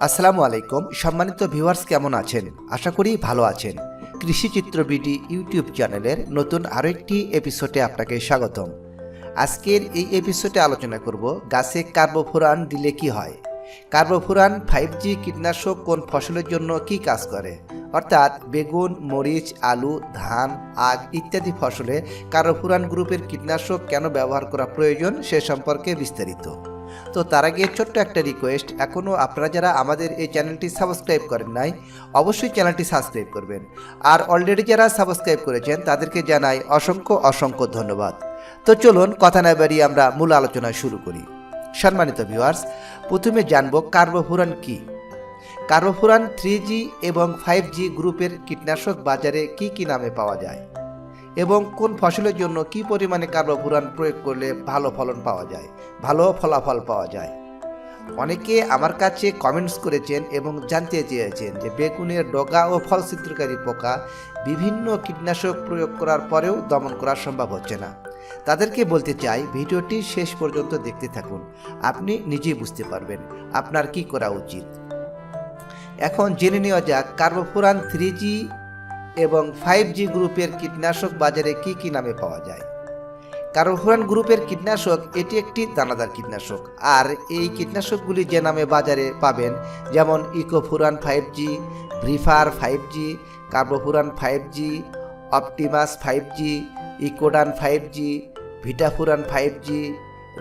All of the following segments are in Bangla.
আসসালামু আলাইকুম। সম্মানিত ভিউয়ার্স, কেমন আছেন? আশা করি ভালো আছেন। কৃষি চিত্র বিডি ইউটিউব চ্যানেলের নতুন আরও একটি এপিসোডে আপনাকে স্বাগতম। আজকের এই এপিসোডে আলোচনা করব গাছে কার্বোফোরান দিলে কি হয়? কার্বোফোরান ফাইভ জি কীটনাশক কোন ফসলের জন্য কি কাজ করে? অর্থাৎ বেগুন, মরিচ, আলু, ধান, আখ ইত্যাদি ফসলে কার্বোফোরান গ্রুপের কীটনাশক কেন ব্যবহার করা প্রয়োজন সে সম্পর্কে বিস্তারিত। তো তার আগে ছোট্ট একটা রিকোয়েস্ট এখনও আপনারা যারা আমাদের এই চ্যানেলটি সাবস্ক্রাইব করেন নাই, অবশ্যই চ্যানেলটি সাবস্ক্রাইব করবেন। আর অলরেডি যারা সাবস্ক্রাইব করেছেন, তাদেরকে জানাই অসংখ্য অসংখ্য ধন্যবাদ। তো চলুন, কথা না বাড়িয়ে আমরা মূল আলোচনা শুরু করি। সম্মানিত ভিউয়ার্স প্রথমে জানব কার্বোফুরান কি। কার্বোফুরান থ্রি এবং ফাইভ গ্রুপের কীটনাশক বাজারে কি কি নামে পাওয়া যায়? এবং কোন ফসলের জন্য কি পরিমাণে কার্বোফুরান প্রয়োগ করলে ভালো ফলন পাওয়া যায়, ভালো ফলাফল পাওয়া যায়? অনেকে আমার কাছে কমেন্টস করেছেন এবং জানতে চেয়েছেন যে বেগুনের ডগা ও ফল ছিদ্রকারী পোকা বিভিন্ন কীটনাশক প্রয়োগ করার পরেও দমন করা সম্ভব হচ্ছে না। তাদেরকে বলতে চাই, ভিডিওটি শেষ পর্যন্ত দেখতে থাকুন। আপনি নিজেই বুঝতে পারবেন আপনার কি করা উচিত। এখন জেনে নেওয়া যাক কার্বোফুরান থ্রি জি এবং ফাইভ জি গ্রুপের কীটনাশক বাজারে কি কি নামে পাওয়া যায়? কার্বোফুরান গ্রুপের কীটনাশক, এটি একটি দানাদার কীটনাশক। আর এই কীটনাশকগুলি যে নামে বাজারে পাবেন, যেমন Ecofuran five G Brifar five G carbofuran five G Optimus five G Ecodan five G Vitafuran five G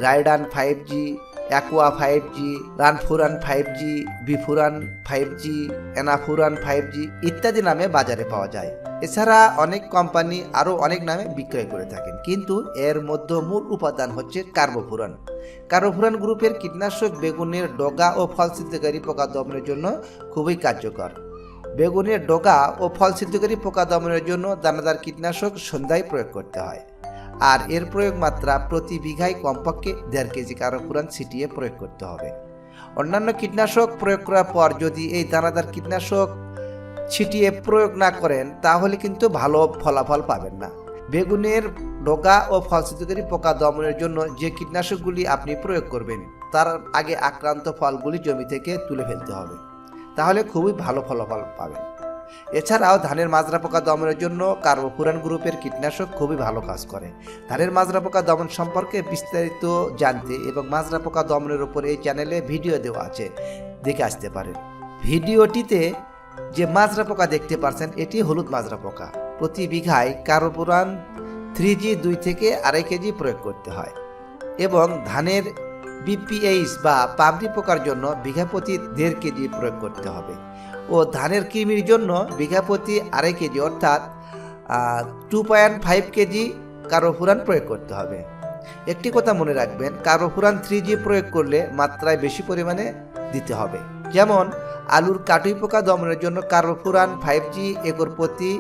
Raidan five G Aqua five G Ranfuran five G Bifuran five G Enafuran five G ইত্যাদি নামে বাজারে পাওয়া যায়। এছাড়া অনেক কোম্পানি আরও অনেক নামে বিক্রয় করে থাকেন। কিন্তু এর মধ্যে মূল উপাদান হচ্ছে কার্বোফুরান। কার্বোফুরান গ্রুপের কীটনাশক বেগুনের ডগা ও ফল সিদ্ধকারী পোকা দমনের জন্য খুবই কার্যকর। বেগুনের ডগা ও ফল সিদ্ধকারী পোকা দমনের জন্য দানাদার কীটনাশক সন্ধ্যায় প্রয়োগ করতে হয়। আর এর প্রয়োগ মাত্রা প্রতি বিঘায় কমপক্ষে দেড় কেজি কার্বোফুরান ছিটিয়ে প্রয়োগ করতে হবে। অন্যান্য কীটনাশক প্রয়োগ করার পর যদি এই দানাদার কীটনাশক ছিটিয়ে প্রয়োগ না করেন, তাহলে কিন্তু ভালো ফলাফল পাবেন না। বেগুনের ডগা ও ফলসিদ্ধকারী পোকা দমনের জন্য যে কীটনাশকগুলি আপনি প্রয়োগ করবেন, তার আগে আক্রান্ত ফলগুলি জমি থেকে তুলে ফেলতে হবে। তাহলে খুবই ভালো ফলাফল পাবেন। এছাড়াও ধানের মাজরা পোকা দমনের জন্য কার্বোফুরান গ্রুপের কীটনাশক খুবই ভালো কাজ করে। ধানের মাজরা পোকা দমন সম্পর্কে বিস্তারিত জানতে এবং মাজরা পোকা দমনের উপর এই চ্যানেলে ভিডিও দেওয়া আছে, দেখে আসতে পারেন। ভিডিওটিতে যে মাজরা পোকা দেখতে পাচ্ছেন এটি হলুদ মাজরা পোকা। প্রতি বিঘায় কার্বোফুরান থ্রি জি দুই থেকে আড়াই কেজি প্রয়োগ করতে হয় এবং ধানের বিপিএইচ বা পাবলি পোকার জন্য বিঘা প্রতি দেড় কেজি প্রয়োগ করতে হবে। ও ধানের কৃমির জন্য বিঘা প্রতি আড়াই কেজি অর্থাৎ two point five KG carbofuran প্রয়োগ করতে হবে। একটি কথা মনে রাখবেন কার্বোফুরান থ্রি জি প্রয়োগ করলে মাত্রায় বেশি পরিমাণে দিতে হবে। যেমন, আলুর কাটুই পোকা দমনের জন্য কার্বোফুরান ফাইভ জি একর প্রতি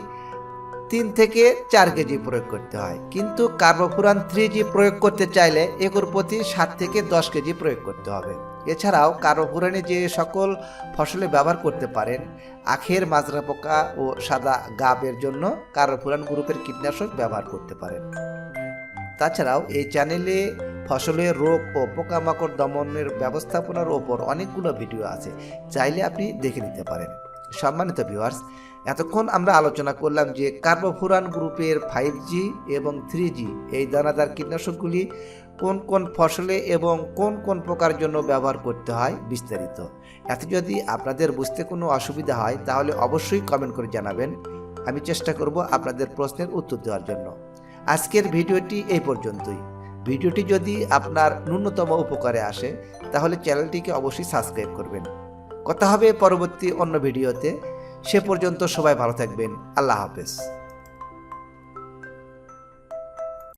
তিন থেকে চার কেজি প্রয়োগ করতে হয়। কিন্তু কার্বোফুরান থ্রি জি প্রয়োগ করতে চাইলে একর প্রতি সাত থেকে দশ কেজি প্রয়োগ করতে হবে। এছাড়াও কার্বোফুরানে যে সকল ফসলে ব্যবহার করতে পারেন, আখের, মাজরা পোকা ও সাদা গাবের জন্য কার্বোফুরান গ্রুপের কীটনাশক ব্যবহার করতে পারেন। তাছাড়াও এই চ্যানেলে ফসলের রোগ ও পোকামাকড় দমনের ব্যবস্থাপনার ওপর অনেকগুলো ভিডিও আছে। চাইলে আপনি দেখে নিতে পারেন। সম্মানিত ভিউয়ার্স এতক্ষণ আমরা আলোচনা করলাম যে কার্বোফুরান গ্রুপের ফাইভ জি এবং থ্রি জি এই দানাদার কীটনাশকগুলি কোন কোন ফসলে এবং কোন কোন প্রকার জন্য ব্যবহার করতে হয় বিস্তারিত। এতে যদি আপনাদের বুঝতে কোনো অসুবিধা হয়, তাহলে অবশ্যই কমেন্ট করে জানাবেন। আমি চেষ্টা করব আপনাদের প্রশ্নের উত্তর দেওয়ার জন্য। আজকের ভিডিওটি এই পর্যন্তই। ভিডিওটি যদি আপনার ন্যূনতম উপকারে আসে, তাহলে চ্যানেলটিকে অবশ্যই সাবস্ক্রাইব করবেন। কথা হবে পরবর্তী অন্য ভিডিওতে। সে পর্যন্ত সবাই ভালো থাকবেন। আল্লাহ হাফেজ।